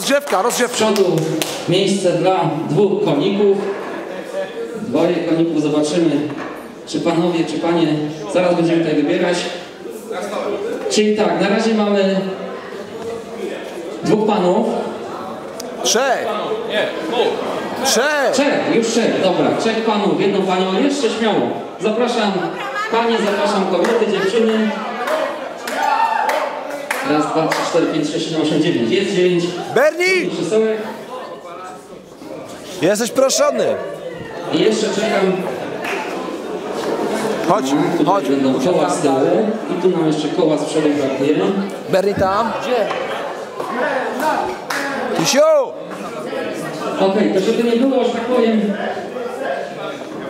Rozgrzewka, Z rozgrzewka. przodu miejsce dla dwóch koników. Dwoje koników zobaczymy, czy panowie, czy panie. Zaraz będziemy tutaj wybierać. Czyli tak, na razie mamy dwóch panów. Trzech. Trzech. Trzech, już trzech, dobra. Trzech panów, jedną panią, jeszcze śmiało. Zapraszam panie, zapraszam kobiety, dziewczyny. Raz, dwa, trzy, cztery, pięć, sześć, siedem, osiem, dziewięć. Jest dziewięć. Berni, jesteś proszony. I jeszcze czekam Chodź, chodź. Tutaj będą koła z tyłu i tu nam jeszcze koła z przodu brakuje. Berni tam. Gdzie? Kisiu! Okej, to żeby nie było, że tak powiem,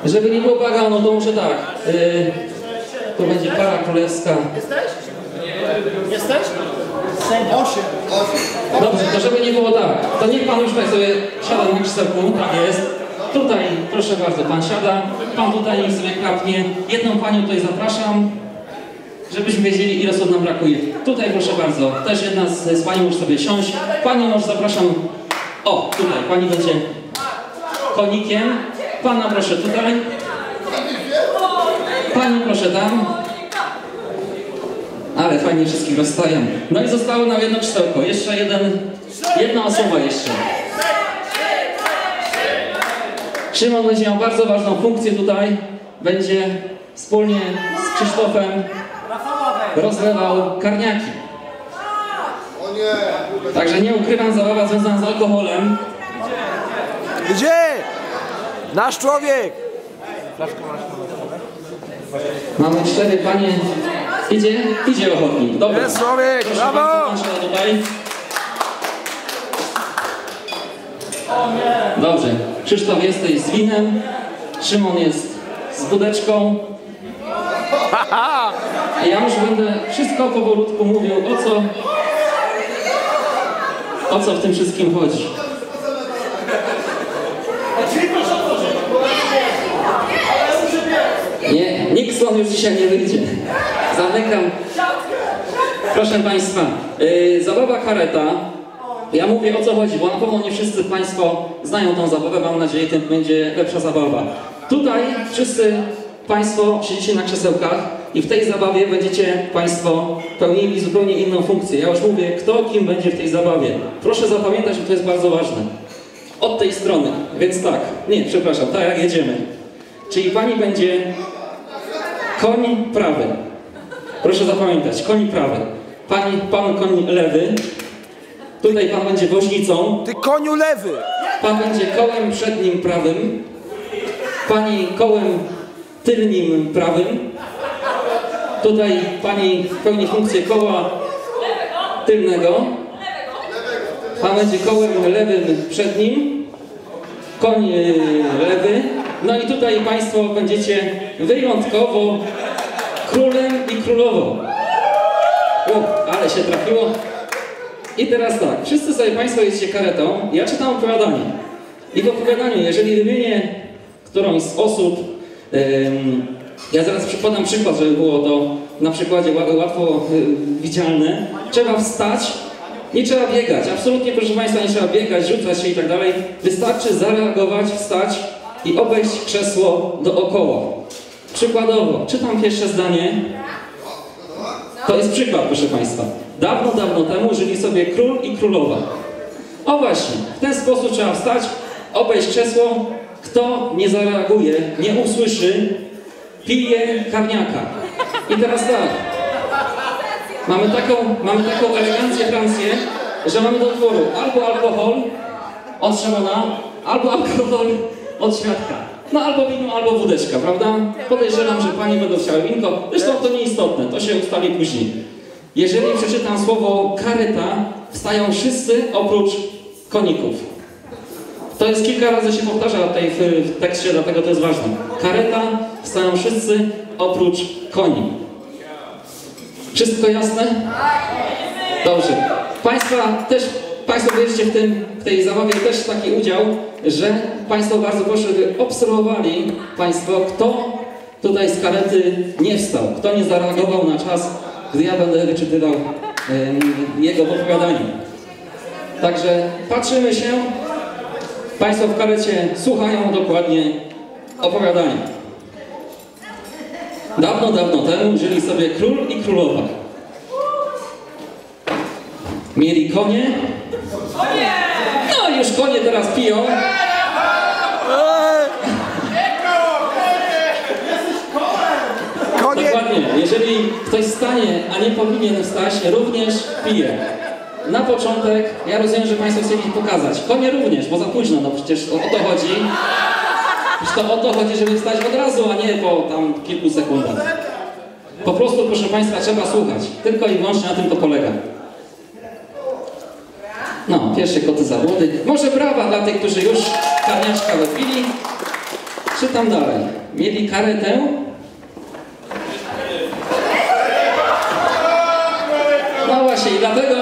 żeby nie było baganu, to może tak. Yy, to będzie para królewska. Jesteś? Osiem. Dobrze, to żeby nie było tak, to niech pan już tutaj sobie siada na krzesełku, tak jest. Tutaj, proszę bardzo, pan siada, pan tutaj niech sobie klapnie. Jedną panią tutaj zapraszam, żebyśmy wiedzieli, ile słów nam brakuje. Tutaj, proszę bardzo, też jedna z, z pani może sobie siąść. Pani może zapraszam, o, tutaj, pani będzie konikiem. Pana proszę tutaj. Pani proszę tam. Ale fajnie wszystkich rozstają. No i zostało nam jedno krzesełko. Jeszcze jeden, jedna osoba jeszcze. Szymon będzie miał bardzo ważną funkcję tutaj. Będzie wspólnie z Krzysztofem rozlewał karniaki. Także nie ukrywam, zabawa związana z alkoholem. Gdzie? Nasz człowiek. Mamy cztery panie. Idzie? Idzie ochotnik. Dobra. Jest człowiek, brawo! Dobrze. Krzysztof jesteś z winem. Szymon jest z budeczką. A ja już będę wszystko powolutku mówił, o co, o co w tym wszystkim chodzi. Nie, Nixon już dzisiaj nie wyjdzie. Zamykam. Proszę Państwa, yy, zabawa kareta. Ja mówię o co chodzi, bo na pewno nie wszyscy Państwo znają tą zabawę. Mam nadzieję, tym będzie lepsza zabawa. Tutaj wszyscy Państwo siedzicie na krzesełkach i w tej zabawie będziecie Państwo pełnili zupełnie inną funkcję. Ja już mówię, kto kim będzie w tej zabawie. Proszę zapamiętać, bo to jest bardzo ważne. Od tej strony, więc tak, nie, przepraszam, tak jak jedziemy. Czyli Pani będzie koń prawy. Proszę zapamiętać, koń prawy. Pani, pan koń lewy. Tutaj pan będzie woźnicą. Ty koniu lewy. Pan będzie kołem przednim prawym. Pani kołem tylnym prawym. Tutaj pani pełni funkcję koła tylnego. Pan będzie kołem lewym przednim. Koń yy, lewy. No i tutaj państwo będziecie wyjątkowo królem i królową. O, ale się trafiło. I teraz tak, wszyscy sobie Państwo jedziecie karetą, ja czytam opowiadanie. I w opowiadaniu, jeżeli wymienię którąś z osób, ym, ja zaraz podam przykład, żeby było to na przykładzie ła- łatwo y, widzialne. Trzeba wstać, nie trzeba biegać, absolutnie proszę Państwa, nie trzeba biegać, rzucać się i tak dalej. Wystarczy zareagować, wstać i obejść krzesło dookoła. Przykładowo, czytam pierwsze zdanie, to jest przykład, proszę Państwa. Dawno, dawno temu żyli sobie król i królowa. O właśnie, w ten sposób trzeba wstać, obejść krzesło. Kto nie zareaguje, nie usłyszy, pije karniaka. I teraz tak. Mamy taką, mamy taką elegancję Francję, że mamy do wyboru albo alkohol od Szymona, albo alkohol od świadka. No albo wino, albo wódeczka, prawda? Podejrzewam, że Pani będą chciały winko. Zresztą to nieistotne, to się ustali później. Jeżeli przeczytam słowo kareta, wstają wszyscy oprócz koników. To jest kilka razy się powtarza tutaj w tekście, dlatego to jest ważne. Kareta, wstają wszyscy oprócz koni. Wszystko jasne? Dobrze. Państwa też, Państwo bierzecie w, tym, w tej zabawie też taki udział, że Państwo bardzo proszę, by obserwowali Państwo, kto tutaj z karety nie wstał, kto nie zareagował na czas, gdy ja będę wyczytywał jego opowiadanie. Także patrzymy się. Państwo w karecie słuchają dokładnie opowiadania. Dawno, dawno temu żyli sobie król i królowa. Mieli konie. No i już konie teraz piją. Konie! Dokładnie. Jeżeli ktoś stanie, a nie powinien wstać, również pije. Na początek, ja rozumiem, że Państwo chcieli pokazać. Konie również, bo za późno, no przecież o, o to chodzi. Przecież to o to chodzi, żeby wstać od razu, a nie po tam kilku sekundach. Po prostu, proszę Państwa, trzeba słuchać. Tylko i wyłącznie na tym to polega. No, pierwsze koty zawody. Może brawa dla tych, którzy już karniaczka wypili. Czytam dalej. Mieli karetę, No właśnie, i dlatego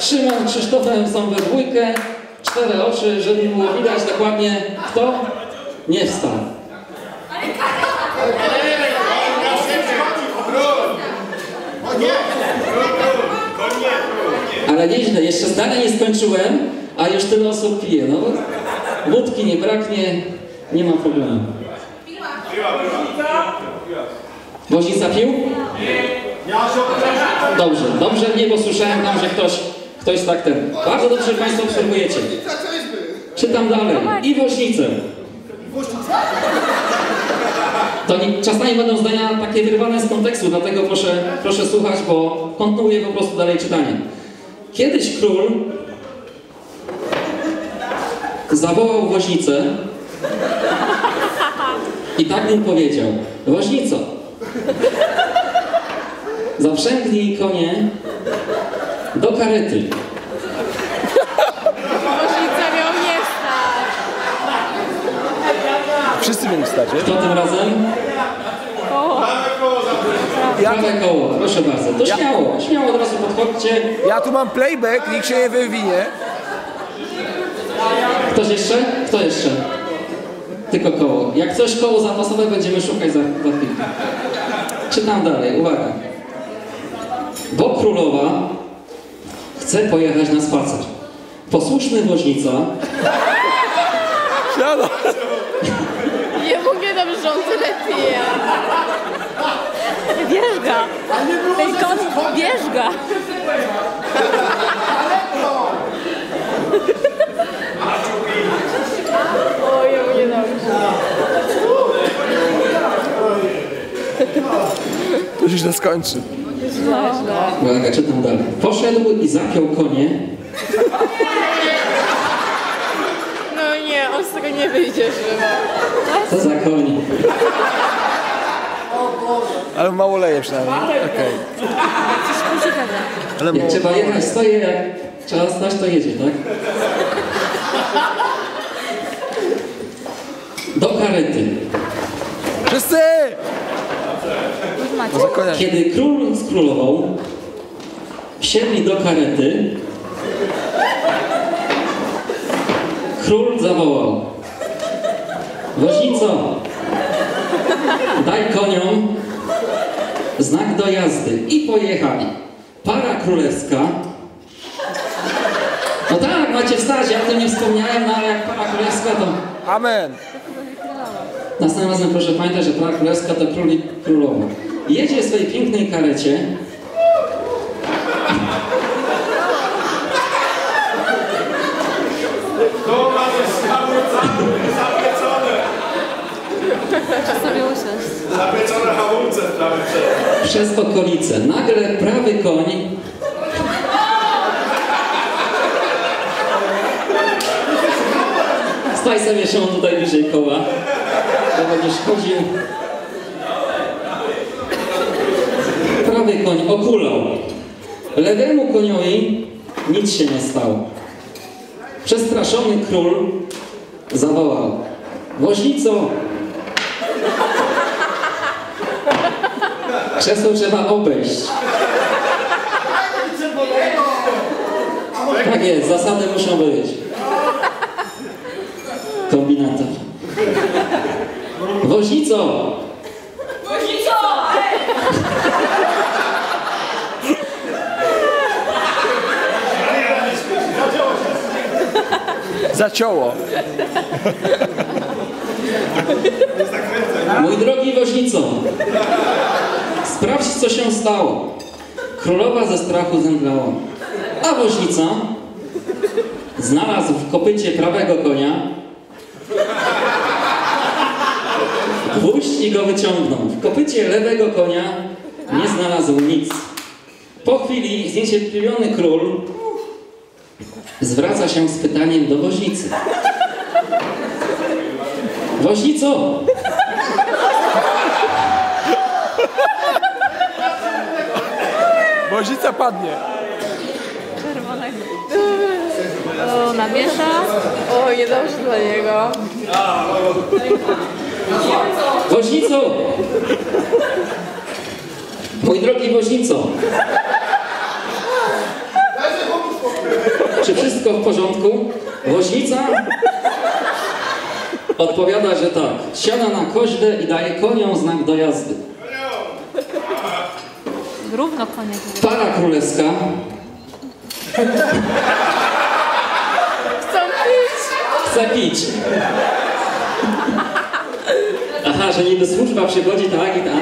Szymon Krzysztofem są we dwójkę, cztery oczy, żeby było widać dokładnie kto nie wstał. Ale nieźle, jeszcze zdania nie skończyłem, a już tyle osób pije. No, wódki nie braknie, nie ma problemu. Woźnica pił? Dobrze, dobrze, nie, bo słyszałem tam, że ktoś, ktoś tak ten. Bardzo dobrze Państwo obserwujecie. Czytam dalej. I woźnicę. To nie, czasami będą zdania takie wyrwane z kontekstu, dlatego proszę, proszę słuchać, bo kontynuuję po prostu dalej czytanie. Kiedyś król zawołał woźnicę i tak mu powiedział, woźnico, Zaprzęgnij konie do karety. Woźnica miał nie stać. Wszyscy mieli wstać, nie? Kto tym razem? Ja, Prawe koło, proszę bardzo. To śmiało, śmiało od razu podchodźcie. ja tu mam playback, nikt się nie wywinie. Ktoś jeszcze? Kto jeszcze? Tylko koło. Jak coś koło zapasowe będziemy szukać za, za chwilkę. Czytam dalej, uwaga. Bo królowa chce pojechać na spacer. Posłuszny woźnica Siano. Nie że on tyle pije. Wierzga. Ten kot wierzga. Oj, jemu nie dobrze. To się źle skończy. Źle. Uwaga, czytam dalej. Poszedł i zapiął konie. No nie, on z tego nie wyjdzie żywo. Co za koń? Ale mało leje przynajmniej. Okej. Ale Jak mało. trzeba jechać, stoję, jak trzeba stać, to jedzie, tak? Do karety. Wszyscy! No. Kiedy król z królową wsiedli do karety, król zawołał Woźnico, daj koniom znak do jazdy i pojechali. Para królewska no tak, macie wstać, ja o tym nie wspomniałem, no ale jak para królewska to Amen. Następnym razem proszę pamiętać, że para królewska to król i królowa. Jedzie w swojej pięknej karecie. To ma ze zapieczone. Sobie usiąść. Zapieczone hamulce w prawej przez okolice. Nagle prawy koń Staj sobie się tutaj bliżej koła. To będziesz chodził. Prawy koń okulał. Lewemu koniowi nic się nie stało. Przestraszony król zawołał. Woźnico, Krzesło trzeba obejść. Tak jest, zasady muszą być. Kombinator. Woźnico! Zaciąło. Mój drogi woźnico, sprawdź co się stało. Królowa ze strachu zemdlała. A woźnica znalazł w kopycie prawego konia gwóźdź i go wyciągnął. W kopycie lewego konia nie znalazł nic. Po chwili zniecierpliwiony król zwraca się z pytaniem do woźnicy. Woźnico, Woźnica padnie. Czerwonego. O, namiesza. O, niedobrze dla niego. Woźnico! Mój drogi woźnico! Czy wszystko w porządku? Woźnica odpowiada, że tak. Siada na koźle i daje koniom znak do jazdy. Równo koniec. Para królewska Chcą pić. chce pić. Aha, że niby służba przychodzi, tak i tak.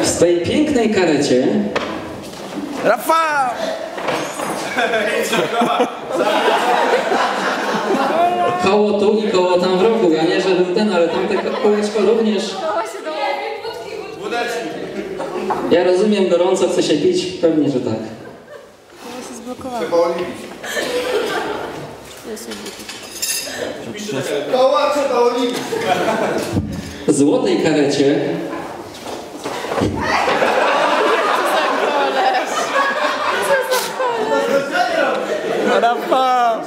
W swej pięknej karecie Rafał! koło tu i koło tam w rogu. Ja nie, żebym ten, ale tamte kółeczko również. Ja rozumiem, gorąco chce się pić. Pewnie, że tak. Koła trzeba oliwić. W złotej karecie Rafał!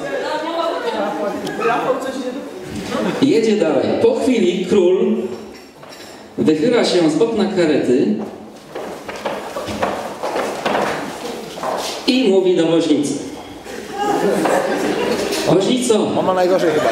jedzie dalej. Po chwili król wychyla się z okna karety i mówi do woźnicy. Woźnico, On ma najgorzej chyba.